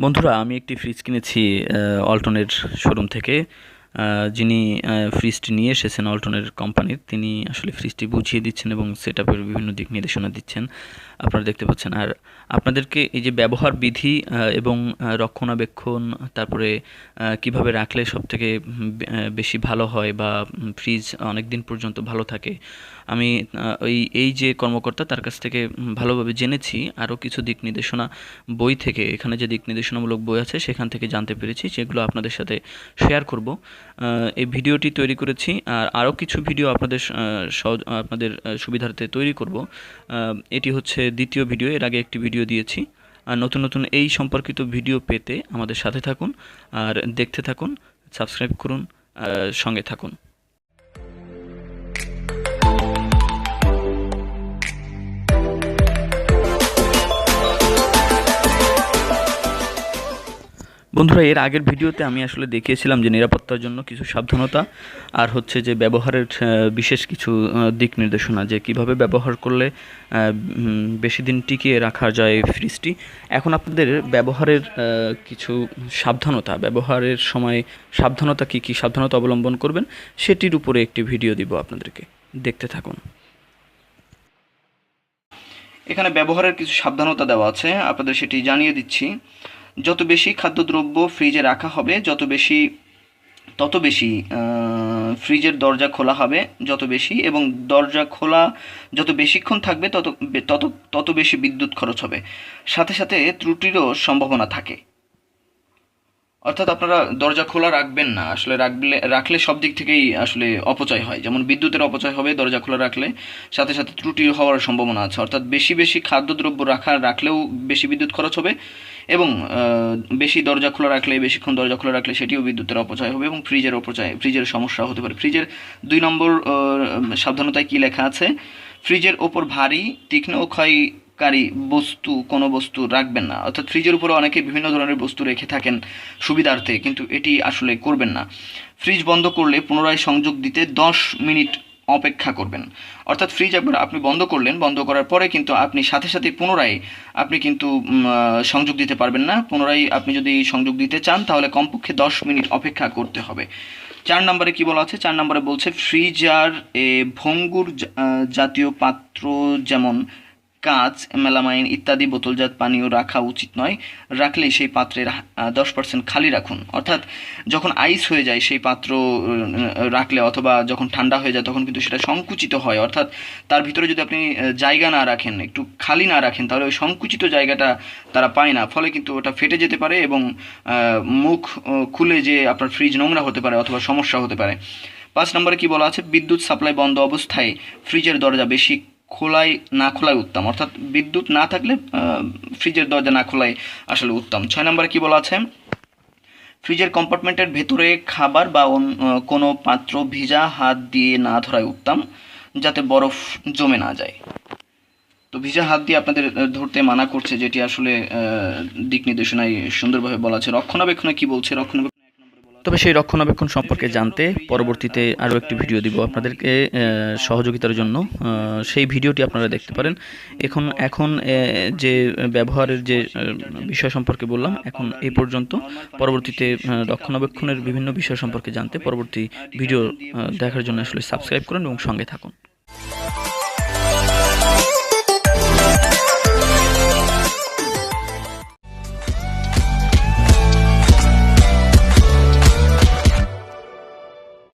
বন্ধুরা আমি একটি ফ্রিজ কিনেছি অল্টনের শোরুম থেকে। যিনি ফ্রিজটি নিয়ে এসেছেন অল্টনের কোম্পানির, তিনি আসলে ফ্রিজটি বুঝিয়ে দিচ্ছেন এবং সেট বিভিন্ন দিক নির্দেশনা দিচ্ছেন। আপনারা দেখতে পাচ্ছেন, আর আপনাদেরকে এই যে ব্যবহার বিধি এবং রক্ষণাবেক্ষণ, তারপরে কীভাবে রাখলে সবথেকে বেশি ভালো হয় বা ফ্রিজ অনেক দিন পর্যন্ত ভালো থাকে, আমি ওই, এই যে কর্মকর্তা তার কাছ থেকে ভালোভাবে জেনেছি। আরও কিছু দিক নির্দেশনা বই থেকে, এখানে যে দিক নির্দেশনামূলক বই আছে, সেখান থেকে জানতে পেরেছি, যেগুলো আপনাদের সাথে শেয়ার করব। এই ভিডিওটি তৈরি করেছি আর আরও কিছু ভিডিও আপনাদের আপনাদের সুবিধার্থে তৈরি করব। এটি হচ্ছে দ্বিতীয় ভিডিও, এর আগে একটি ভিডিও দিয়েছি। আর নতুন নতুন এই সম্পর্কিত ভিডিও পেতে আমাদের সাথে থাকুন আর দেখতে থাকুন, সাবস্ক্রাইব করুন সঙ্গে থাকুন। বন্ধুরা, এর আগের ভিডিওতে আমি আসলে দেখিয়েছিলাম যে নিরাপত্তার জন্য কিছু সাবধানতা আর হচ্ছে যে ব্যবহারের বিশেষ কিছু দিক নির্দেশনা যে কীভাবে ব্যবহার করলে বেশি দিন টিকিয়ে রাখা যায় ফ্রিজটি। এখন আপনাদের ব্যবহারের কিছু সাবধানতা, ব্যবহারের সময় সাবধানতা কী কী সাবধানতা অবলম্বন করবেন, সেটির উপরে একটি ভিডিও দিব আপনাদেরকে। দেখতে থাকুন। এখানে ব্যবহারের কিছু সাবধানতা দেওয়া আছে, আপনাদের সেটি জানিয়ে দিচ্ছি। যত বেশি খাদ্যদ্রব্য ফ্রিজে রাখা হবে, যত বেশি, তত বেশি ফ্রিজের দরজা খোলা হবে, যত বেশি, এবং দরজা খোলা যত বেশিক্ষণ থাকবে, তত তত তত বেশি বিদ্যুৎ খরচ হবে। সাথে সাথে ত্রুটিরও সম্ভাবনা থাকে। অর্থাৎ আপনারা দরজা খোলা রাখবেন না। আসলে রাখলে রাখলে সব দিক থেকেই আসলে অপচয় হয়। যেমন বিদ্যুতের অপচয় হবে দরজা খোলা রাখলে, সাথে সাথে ত্রুটি হওয়ার সম্ভাবনা আছে। অর্থাৎ বেশি বেশি খাদ্যদ্রব্য রাখা, রাখলেও বেশি বিদ্যুৎ খরচ হবে এবং বেশি দরজা খোলা রাখলে, বেশিক্ষণ দরজা খোলা রাখলে সেটিও বিদ্যুতের অপচয় হবে এবং ফ্রিজের অপচয়, ফ্রিজের সমস্যা হতে পারে। ফ্রিজের দুই নম্বর সাবধানতায় কী লেখা আছে? ফ্রিজের ওপর ভারী, তীক্ষ্ণ ও ক্ষয়কারী বস্তু কোনো বস্তু রাখবেন না। অর্থাৎ ফ্রিজের উপরে অনেকে বিভিন্ন ধরনের বস্তু রেখে থাকেন সুবিধার্থে, কিন্তু এটি আসলে করবেন না। ফ্রিজ বন্ধ করলে পুনরায় সংযোগ দিতে দশ মিনিট অপেক্ষা করবেন। অর্থাৎ ফ্রিজ একবার আপনি বন্ধ করলেন, বন্ধ করার পরে কিন্তু আপনি সাথে সাথে পুনরায় আপনি কিন্তু সংযোগ দিতে পারবেন না। পুনরায় আপনি যদি সংযোগ দিতে চান, তাহলে কমপক্ষে দশ মিনিট অপেক্ষা করতে হবে। চার নম্বরে কি বলা আছে? চার নম্বরে বলছে ফ্রিজার এ, ভঙ্গুর জাতীয় পাত্র যেমন কাঁচ, মেলামাইন ইত্যাদি বোতলজাত পানীয় রাখা উচিত নয়। রাখলে সেই পাত্রের দশ পার্সেন্ট খালি রাখুন। অর্থাৎ যখন আইস হয়ে যায় সেই পাত্র রাখলে অথবা যখন ঠান্ডা হয়ে যায় তখন কিন্তু সেটা সংকুচিত হয়। অর্থাৎ তার ভিতরে যদি আপনি জায়গা না রাখেন, একটু খালি না রাখেন, তাহলে ওই সংকুচিত জায়গাটা তারা পায় না। ফলে কিন্তু ওটা ফেটে যেতে পারে এবং মুখ খুলে যে আপনার ফ্রিজ নোংরা হতে পারে অথবা সমস্যা হতে পারে। পাঁচ নম্বরে কি বলা আছে? বিদ্যুৎ সাপ্লাই বন্ধ অবস্থায় ফ্রিজের দরজা বেশি খোলাই, না খোলাই উত্তম। অর্থাৎ বিদ্যুৎ না থাকলে ফ্রিজের দরজা না খোলাই আসলে উত্তম। ছয় নম্বরে কি বলা আছে? ফ্রিজের কম্পার্টমেন্টের ভেতরে খাবার বা কোনো পাত্র ভিজা হাত দিয়ে না ধরাই উত্তম, যাতে বরফ জমে না যায়। তো ভিজা হাত দিয়ে আপনাদের ধরতে মানা করছে, যেটি আসলে দিক নির্দেশনায় সুন্দরভাবে বলা আছে। রক্ষণাবেক্ষণে কি বলছে? রক্ষণাবেক্ষণ তবে সেই রক্ষণাবেক্ষণ সম্পর্কে জানতে পরবর্তীতে আরও একটি ভিডিও দিব আপনাদেরকে সহযোগিতার জন্য। সেই ভিডিওটি আপনারা দেখতে পারেন। এখন এখন যে ব্যবহারের যে বিষয় সম্পর্কে বললাম, এখন এই পর্যন্ত পরবর্তীতে রক্ষণাবেক্ষণের বিভিন্ন বিষয় সম্পর্কে জানতে পরবর্তী ভিডিও দেখার জন্য আসলে সাবস্ক্রাইব করুন এবং সঙ্গে থাকুন।